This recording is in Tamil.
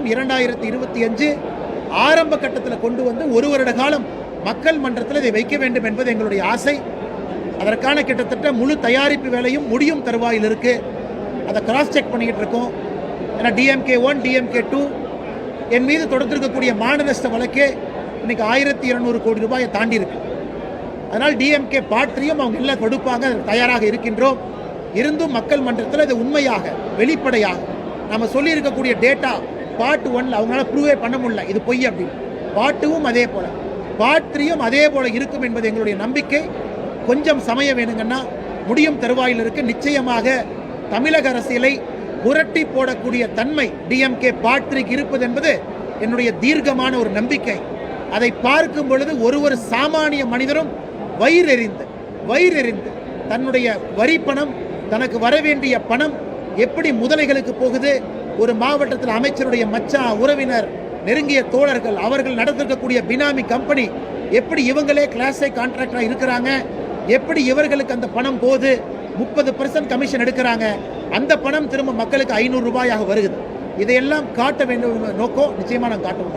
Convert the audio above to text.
அரசாங்கம் இரண்டாயிரத்தி இருபத்தி அஞ்சு ஆரம்ப கட்டத்தில் கொண்டு வந்து ஒரு வருட காலம் மக்கள் மன்றத்தில் இதை வைக்க வேண்டும் என்பது எங்களுடைய ஆசை. அதற்கான கிட்டத்தட்ட முழு தயாரிப்பு வேலையும் முடியும் தருவாயில் இருக்கு. அதை கிராஸ் செக் பண்ணிக்கிட்டு இருக்கோம். ஏன்னா டிஎம்கே ஒன் டிஎம்கே டூ என் மீது தொடர்ந்திருக்கக்கூடிய மான நஷ்ட வழக்கே இன்னைக்கு ஆயிரத்தி இருநூறு கோடி ரூபாயை தாண்டி இருக்கு. அதனால் டிஎம்கே பார்ட் த்ரீயும் அவங்க எல்லாம் கொடுப்பாங்க. தயாராக இருக்கின்றோம். இருந்தும் மக்கள் மன்றத்தில் இது உண்மையாக வெளிப்படையாக நம்ம சொல்லியிருக்கக்கூடிய டேட்டா பார்ட் ஒன்ல அவங்களால ப்ரூவே பண்ண முடியல. இது பொய் அப்படின்னு. பார்ட் டூவும் அதே போல. பார்ட் த்ரீயும் அதே போல இருக்கும் என்பது எங்களுடைய நம்பிக்கை. கொஞ்சம் சமயம் வேணுங்கன்னா முடியும் தருவாயில் இருக்கு. நிச்சயமாக தமிழக அரசியலை புரட்டி போடக்கூடிய தன்மை டிஎம்கே பார்ட் த்ரீக்கு இருப்பது என்பது என்னுடைய தீர்க்கமான ஒரு நம்பிக்கை. அதை பார்க்கும் பொழுது ஒரு ஒரு சாமானிய மனிதரும் வயிறெறிந்து வயிறெறிந்து தன்னுடைய வரி பணம் தனக்கு வர வேண்டிய பணம் எப்படி முதலைகளுக்கு போகுது? ஒரு மாவட்டத்தில் அமைச்சருடைய மச்சான் உறவினர் நெருங்கிய தோழர்கள் அவர்கள் நடத்திருக்கக்கூடிய பினாமி கம்பெனி எப்படி இவங்களே கிளாஸை கான்ட்ராக்டராக இருக்கிறாங்க? எப்படி இவர்களுக்கு அந்த பணம் போகுது? முப்பது பர்சன்ட் கமிஷன் எடுக்கிறாங்க. அந்த பணம் திரும்ப மக்களுக்கு ஐநூறு ரூபாயாக வருகிறது இதையெல்லாம் காட்ட வேண்டும் நோக்கம் நிச்சயமா நான் காட்டுவோம்